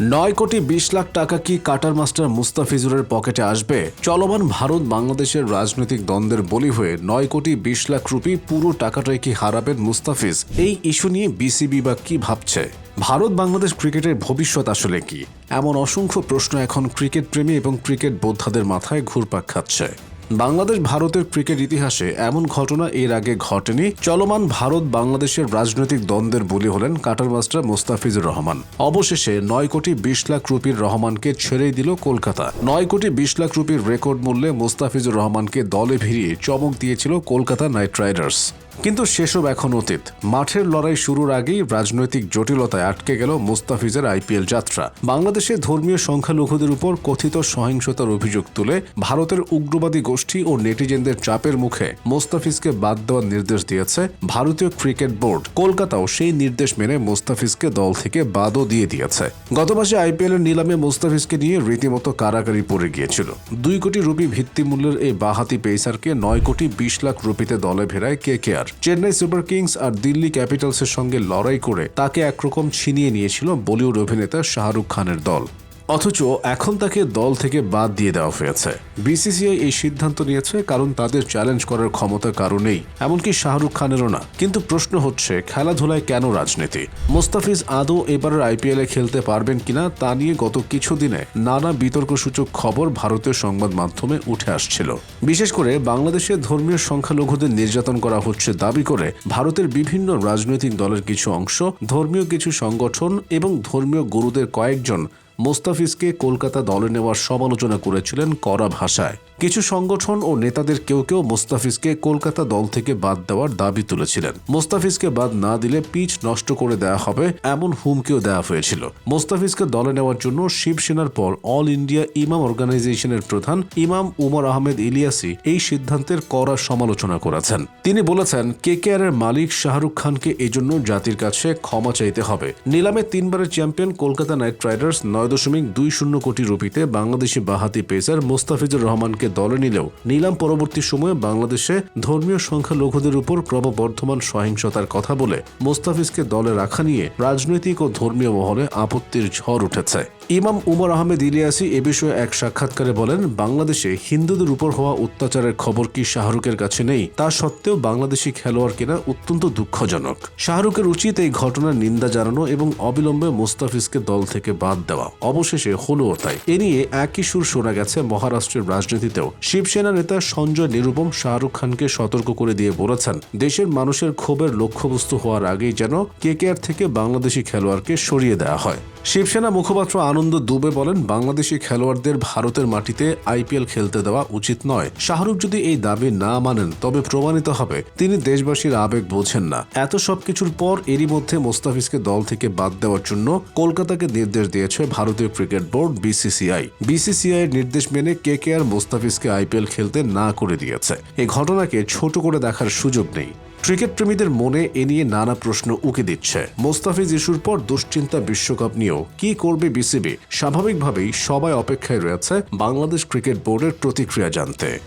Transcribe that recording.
নয় কোটি বিশ লাখ টাকা কি কাটার মাস্টার মুস্তাফিজুরের পকেটে আসবে? চলমান ভারত বাংলাদেশের রাজনৈতিক দ্বন্দ্বের বলি হয়ে নয় কোটি বিশ লাখ রুপি পুরো টাকাটাই কি হারাবেন মুস্তাফিজ? এই ইস্যু নিয়ে বিসিবি বা কি ভাবছে? ভারত বাংলাদেশ ক্রিকেটের ভবিষ্যৎ আসলে কি? এমন অসংখ্য প্রশ্ন এখন ক্রিকেট প্রেমী এবং ক্রিকেট বোদ্ধাদের মাথায় ঘুরপাক খাচ্ছে। বাংলাদেশ ভারতের ক্রিকেট ইতিহাসে এমন ঘটনা এর আগে ঘটেনি। চলমান ভারত বাংলাদেশের রাজনৈতিক দ্বন্দ্বের বলি হলেন কাটার মাস্টার মোস্তাফিজুর রহমান। অবশেষে নয় কোটি বিশ লাখ রুপির রহমানকে ছেড়েই দিল কলকাতা। নয় কোটি বিশ লাখ রুপির রেকর্ড মূল্যে মোস্তাফিজুর রহমানকে দলে ভিড়িয়ে চমক দিয়েছিল কলকাতা নাইট রাইডার্স। কিন্তু সেসব এখন অতীত। মাঠের লড়াই শুরুর আগেই রাজনৈতিক জটিলতায় আটকে গেল মুস্তাফিজের আইপিএল যাত্রা। বাংলাদেশে ধর্মীয় সংখ্যালঘুদের উপর কথিত সহিংসতার অভিযোগ তুলে ভারতের উগ্রবাদী গোষ্ঠী ও নেটিজেনদের চাপের মুখে মোস্তাফিজকে বাদ দেওয়ার নির্দেশ দিয়েছে ভারতীয় ক্রিকেট বোর্ড। কলকাতাও সেই নির্দেশ মেনে মোস্তাফিজকে দল থেকে বাদও দিয়ে দিয়েছে। গত মাসে আইপিএল এর নিলামে মোস্তাফিজকে নিয়ে রীতিমতো কারাগারি পড়ে গিয়েছিল। দুই কোটি রুপি ভিত্তিমূল্যের এই বাহাতি পেসারকে নয় কোটি বিশ লাখ রুপিতে দলে ভেড়ায় কে কে আর চেন্নাই সুপার কিংস আর দিল্লি ক্যাপিটালসের সঙ্গে লড়াই করে তাকে একরকম ছিনিয়ে নিয়েছিল বলিউড অভিনেতা শাহরুখ খানের দল। অথচ এখন তাকে দল থেকে বাদ দিয়ে দেওয়া হয়েছে। বিসিসিআই এই সিদ্ধান্ত নিয়েছে, কারণ তাদের চ্যালেঞ্জ করার ক্ষমতা কারণেই এমনকি শাহরুখ খানেরও না। কিন্তু প্রশ্ন হচ্ছে, খেলাধুলায় কেন রাজনীতি? মোস্তাফিজ আদৌ এবারের আইপিএলে খেলতে পারবেন কিনা, তা নিয়ে গত কিছুদিনে নানা বিতর্কসূচক খবর ভারতীয় সংবাদ মাধ্যমে উঠে আসছিল। বিশেষ করে বাংলাদেশে ধর্মীয় সংখ্যালঘুদের নির্যাতন করা হচ্ছে দাবি করে ভারতের বিভিন্ন রাজনৈতিক দলের কিছু অংশ, ধর্মীয় কিছু সংগঠন এবং ধর্মীয় গুরুদের কয়েকজন মোস্তাফিজকে কলকাতা দলে নেওয়ার সমালোচনা করেছিলেন কড়া ভাষায়। কিছু সংগঠন ও নেতাদের কেউ কেউ মোস্তাফিজকে কলকাতা দল থেকে বাদ দেওয়ার দাবি তুলেছিলেন। মোস্তাফিজকে বাদ না দিলে পিচ নষ্ট করে দেওয়া হবে এমন হুমকিও দেওয়া হয়েছিল। মোস্তাফিজকে দলে নেওয়ার জন্য শিবসেনার পর অল ইন্ডিয়া ইমাম অর্গানাইজেশনের প্রধান ইমাম উমর আহমেদ ইলিয়াসি এই সিদ্ধান্তের কড়া সমালোচনা করেছেন। তিনি বলেছেন কে এর মালিক শাহরুখ খানকে এজন্য জাতির কাছে ক্ষমা চাইতে হবে। নিলামে তিনবারের চ্যাম্পিয়ন কলকাতা নাইট রাইডার্স নয় দশমিক দুই শূন্য কোটি রুপিতে বাংলাদেশি বাহাতি পেসার মোস্তাফিজুর রহমানকে দলে নিলেও নিলাম পরবর্তী সময়ে বাংলাদেশে ধর্মীয় সংখ্যালঘুদের উপর ক্রমবর্ধমান সহিংসতার কথা বলে মোস্তাফিজকে দলে রাখা নিয়ে রাজনৈতিক ও ধর্মীয় মহলে আপত্তির ঝড় উঠেছে। ইমাম উমর আহমেদ ইলিয়াসি এ বিষয়ে এক সাক্ষাৎকারে বলেন, বাংলাদেশে হিন্দুদের উপর হওয়া অত্যাচারের খবর কি শাহরুখের কাছে নেই? তা সত্ত্বেও বাংলাদেশি খেলোয়াড় কেনা অত্যন্ত দুঃখজনক। শাহরুখের উচিত এই ঘটনার নিন্দা জানানো এবং অবিলম্বে মোস্তাফিজকে দল থেকে বাদ দেওয়া। অবশেষে হলও তাই এ নিয়ে একই সুর শোনা গেছে মহারাষ্ট্রের রাজনীতিতেও শিবসেনা নেতা সঞ্জয় নিরুপম শাহরুখ খানকে সতর্ক করে দিয়ে বলেছেন, দেশের মানুষের ক্ষোভের লক্ষ্যবস্তু হওয়ার আগেই যেন কেকেআর থেকে বাংলাদেশি খেলোয়াড়কে সরিয়ে দেওয়া হয়। শিবসেনা মুখপাত্র আনন্দ দুবে বলেন, বাংলাদেশি খেলোয়াড়দের ভারতের মাটিতে আইপিএল খেলতে দেওয়া উচিত নয়। শাহরুখ যদি এই দাবি না মানেন, তবে প্রমাণিত হবে, তিনি দেশবাসীর আবেগ বোঝেন না। এত সবকিছুর পর এরই মধ্যে মোস্তাফিজকে দল থেকে বাদ দেওয়ার জন্য কলকাতাকে নির্দেশ দিয়েছে ভারতীয় ক্রিকেট বোর্ড বিসিসিআই। বিসিসিআই এর নির্দেশ মেনে কে কে আর মোস্তাফিজকে আইপিএল খেলতে না করে দিয়েছে। এই ঘটনাকে ছোট করে দেখার সুযোগ নেই। ক্রিকেট প্রেমীদের মনে এ নিয়ে নানা প্রশ্ন উকে দিচ্ছে। মোস্তাফিজ ইস্যুর পর দুশ্চিন্তা বিশ্বকাপ নিয়েও কি করবে বিসিবি? স্বাভাবিকভাবেই সবাই অপেক্ষায় রয়েছে বাংলাদেশ ক্রিকেট বোর্ডের প্রতিক্রিয়া জানতে।